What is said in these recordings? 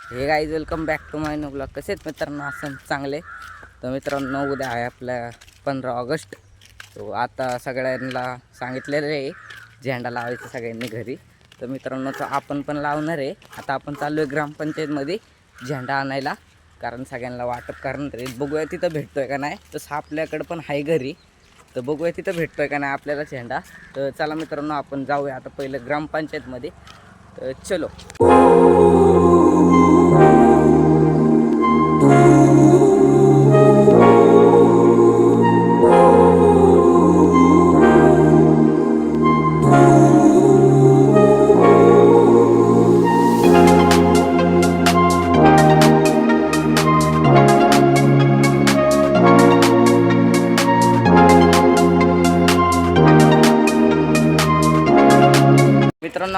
हे guys welcome back to my blog कसे आहेत मित्रांनो? असं चांगले. तर मित्रांनो उद्या आहे आपल्या पंधरा ऑगस्ट. तो आता सगळ्यांना सांगितलेलं आहे झेंडा लावायचा सगळ्यांनी घरी. तर मित्रांनो तो आपण पण लावणार आहे. आता आपण चाललो आहे ग्रामपंचायतमध्ये झेंडा आणायला. कारण सगळ्यांना वाटप करणार आहे. बघूया तिथं भेटतोय का नाही. तसं आपल्याकडं पण आहे घरी. तर बघूया तिथं भेटतोय का नाही आपल्याला झेंडा. तर चला मित्रांनो आपण जाऊया आता पहिलं ग्रामपंचायतमध्ये. तर चलो.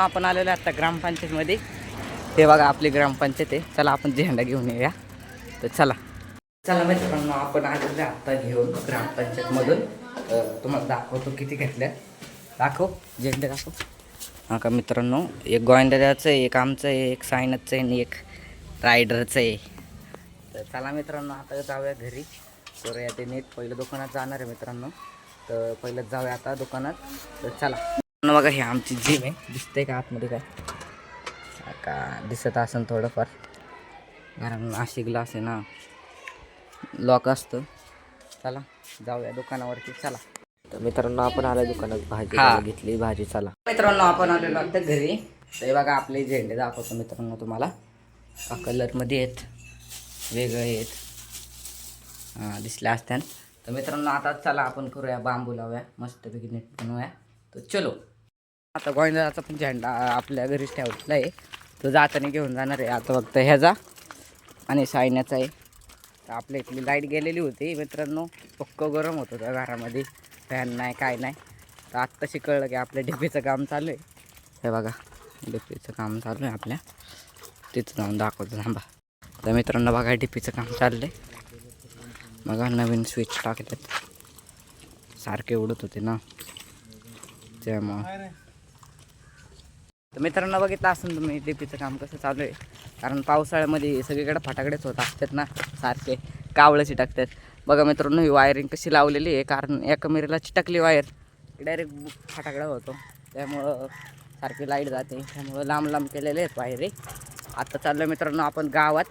आपण आलेलो आहे आता ग्रामपंचायतमध्ये. हे बघा आपली ग्रामपंचायत आहे. चला आपण झेंडा घेऊन येऊया. तर चला. चला मित्रांनो आपण आलेलो आहे आत्ता घेऊन ग्रामपंचायतमधून. तुम्हाला दाखवतो किती घेतल्या दाखव झेंडे दाखव. हां का मित्रांनो एक गोविंदाचं आहे एक आमचं आहे एक सायनचं आहे आणि एक रायडरचं आहे. तर चला मित्रांनो आता जाऊया घरी. करूया ते नीट. पहिलं दुकानात जाणार आहे मित्रांनो. तर पहिलं जाऊया आता दुकानात. तर चला. बघा हे आमची जिम आहे दिसतंय का आतमध्ये काय? का दिसत असेल थोडंफार. कारण अशी ग्लास आहे ना लॉक असतं. चला जाऊया दुकानावरती चला. तर मित्रांनो आपण आलो दुकानात भाजी हा. घेतली. भाजी चला. मित्रांनो आपण आलेलो आता घरी. तर हे बघा आपले झेंडे दाखवतो मित्रांनो तुम्हाला. हा कलरमध्ये आहेत. वेगळे आहेत. हां दिसले असत्यान. तर मित्रांनो आता चला आपण करूया बांबू लावूया. मस्तपैकी नीट बनवूया. तर चलो. आता गोविंदाचा पण झेंडा आपल्या घरीच ठेवलेला आहे तो जाताना घेऊन जाणार आहे. आता फक्त ह्याचा आणि सायन्याचा आहे. तर आपल्या इथली लाइट गेलेली होती मित्रांनो. पक्क गरम होत होतं घरामध्ये. फॅन नाही काय नाही. तर आत्ताशी कळलं की आपल्या डिपीचं काम चालू आहे. हे बघा डिपीचं काम चालू आहे आपल्या. तिथं जाऊन दाखवतो थांबा. तर मित्रांनो बघा डीपीचं काम चाललं आहे बघा नवीन स्विच टाकलेत. सारखे उडत होते ना. त्यामुळं. तर मित्रांनो बघितलं असेल तुम्ही डीपीचं काम कसं चालू आहे. कारण पावसाळ्यामध्ये सगळीकडे फटाकडेच होत असतात ना सारखे कावळं चिटकतात. बघा मित्रांनो ही वायरिंग कशी लावलेली आहे कारण एका मिरीला चिटकली वायर डायरेक्ट फटाकडा होतो. त्यामुळं सारखी लाइट जाते. त्यामुळं लांब लांब केलेले आहेत वायरी आता चाललं मित्रांनो आपण गावात.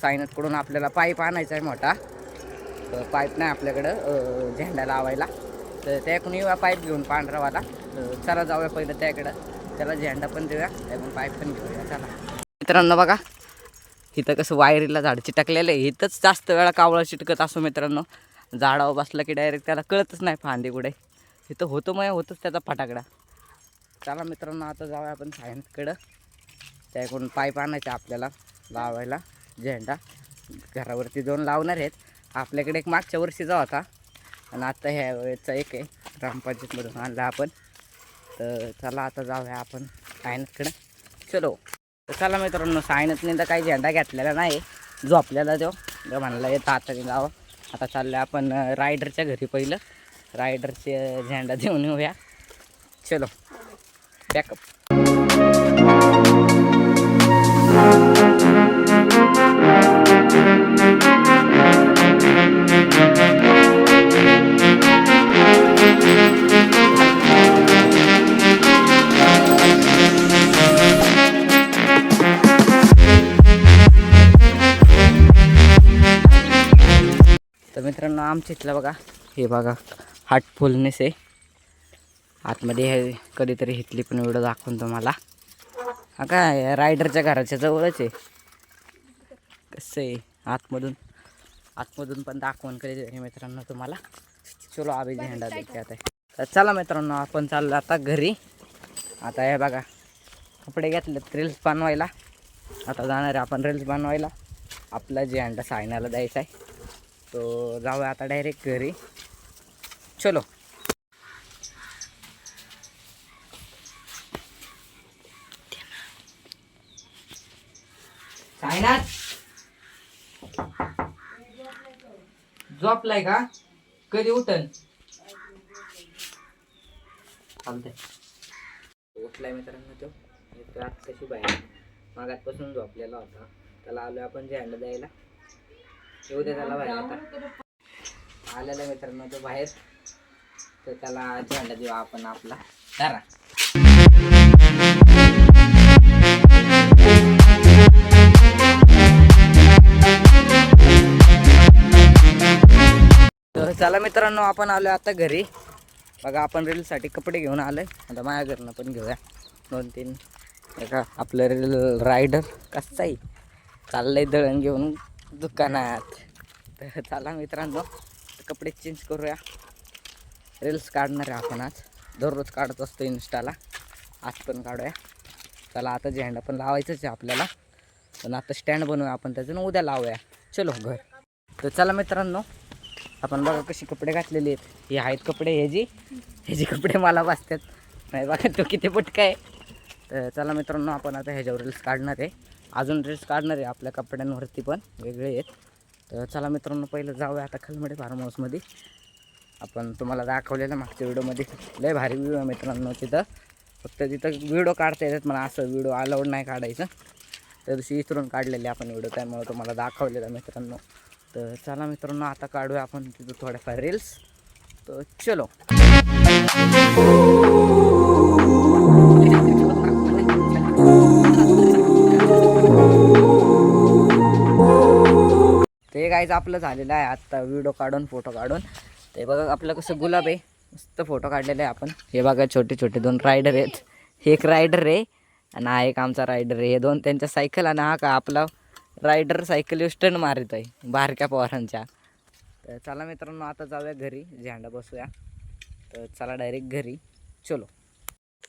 सायनतकडून आपल्याला पाईप आणायचा आहे मोठा. पाईप नाही आपल्याकडं झेंडा लावायला. तर त्याकडून येऊया पाईप घेऊन पांढरावाला. चला जाऊया पहिलं त्याकडं. त्याला झेंडा पण देऊया त्याकडून पाईप पण घेऊया चला. मित्रांनो बघा इथं कसं वायरीला झाड चिटकलेलं आहे. इथंच जास्त वेळा कावळा चिटकत असो मित्रांनो. झाडावर बसला की डायरेक्ट त्याला कळतच नाही फांदी कुठे. इथं होतो मग होतंच त्याचा फटाकडा. चला मित्रांनो आता जाऊया आपण सायन्सकडं. त्याकडून पाईप आणायचं आपल्याला लावायला. झेंडा घरावरती दोन लावणार आहेत. आपल्याकडे एक मागच्या वर्षीचा होता. आणि आता ह्या वेळेचा एक आहे. ग्रामपंचायतमधून आणला आपण. तर चला आता जाऊया आपण सायन्सकडं चलो. तर चला मित्रांनो सायनतने तर काही झेंडा घेतलेला नाही. जो आपल्याला तो जो म्हणला येतं. आता जावं. आता चाललं आपण रायडरच्या घरी पहिलं. रायडरचे झेंडा देऊन येऊया. चलो. बॅकअप आमच्या इथलं बघा. हे बघा हार्टफुलनेस आहे. आतमध्ये हे कधीतरी हिथली पण व्हिडिओ दाखवून तुम्हाला. हा काय रायडरच्या घराच्या जवळच आहे. कसं आहे आतमधून आतमधून पण दाखवून कधीतरी मित्रांनो तुम्हाला. चलो आबी झेंडा देखील आता. तर चला मित्रांनो आपण चाललो आता घरी. आता हे बघा कपडे घेतलेत रील्स बनवायला. आता जाणार आहे आपण रील्स बनवायला. आपला झेंडा सायनाला द्यायचा आहे. तो जाऊया आता डायरेक्ट घरी. चलो. झोपलाय का? कधी उठल? चालतंय उठलाय मित्रांनो तो. रात कशी बाहेर. मागातपासून झोपलेला होता. त्याला आलो आपण झेंडा द्यायला. येऊ दे त्याला बाहेर आता. आलेला मित्रांनो तो बाहेर. तर त्याला झेंडा देऊ आपण आपला. धरा. तर चला मित्रांनो आपण आलो आता घरी. बघा आपण रीलसाठी कपडे घेऊन आलोय. आता माझ्या घरनं पण घेऊया. दोन तीन. एका आपलं रील रायडर चाललं चाललंय दळण घेऊन. दुकानात. तर चला मित्रांनो कपडे चेंज करूया. रील्स काढणार आहे आपण आज. दररोज काढत असतो इन्स्टाला आज पण काढूया. चला आता झेंडा पण लावायचंच आहे आपल्याला. पण आता स्टँड बनवूया आपण त्याचं उद्या लावूया. चलो घर. तर चला मित्रांनो आपण बघा कशी कपडे घातलेले आहेत. हे आहेत कपडे हे जी हे जे कपडे मला वाचतात नाही बघा तो किती पटका आहे. तर चला मित्रांनो आपण आता ह्याच्यावर रील्स काढणार आहे. अजून ड्रेस काढणार आहे आपल्या कपड्यांवरती पण वेगळे आहेत. तर चला मित्रांनो पहिलं जाऊया आता खलमडे फार्म हाऊसमध्ये आपण तुम्हाला दाखवलेलं मागच्या व्हिडिओमध्ये. लय भारी व्हिडिओ आहे मित्रांनो तिथं. फक्त तिथं व्हिडिओ काढता येतात मला असं व्हिडिओ अलाउड नाही काढायचं. त्या दिवशी इथून काढलेले आपण व्हिडिओ त्यामुळे तुम्हाला दाखवलेला मित्रांनो. तर चला मित्रांनो आता काढूया आपण तिथं थोड्याफार रील्स तर चलो. ते आपलं झालेलं आहे. आत्ता व्हिडिओ काढून फोटो काढून. ते बघा आपलं कसं गुलाब आहे. मस्त फोटो काढलेले आहे आपण. हे बघा छोटे छोटे दोन रायडर आहेत. एक रायडर आहे आणि हा एक आमचा रायडर आहे. हे दोन त्यांच्या सायकल आणि हा का आपला रायडर सायकल स्टंट मारित आहे. बारक्या पोरांच्या. तर चला मित्रांनो आता जाऊया घरी. झेंडा बसूया. तर चला डायरेक्ट घरी. चलो.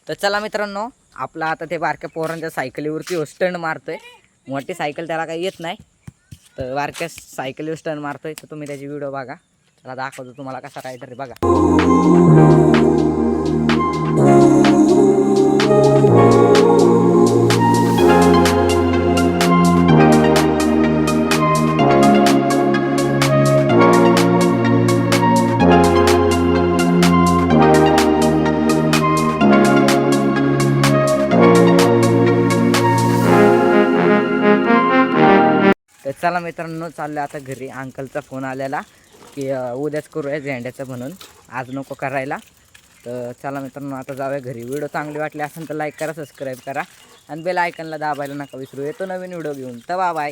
तर चला मित्रांनो आपला आता ते बारक्या पोरांच्या सायकलीवरती स्टंट मारतोय. मोठी सायकल त्याला काही येत नाही. तर बारक्या सायकलीवर स्टंट मारतोय तर तुम्ही त्याची व्हिडिओ बघा. त्याला दाखवतो तुम्हाला कसा रायडर आहे बघा. चला मित्रांनो चाललं आता घरी. अंकलचा फोन आलेला की उद्याच करूया झेंड्याचं म्हणून. आज नको करायला. तर चला मित्रांनो आता जाऊया घरी. व्हिडिओ चांगली वाटली असेल तर लाईक करा सबस्क्राईब करा. आणि बेल आयकनला दाबायला नका विसरू. येतो नवीन व्हिडिओ घेऊन. तर बाय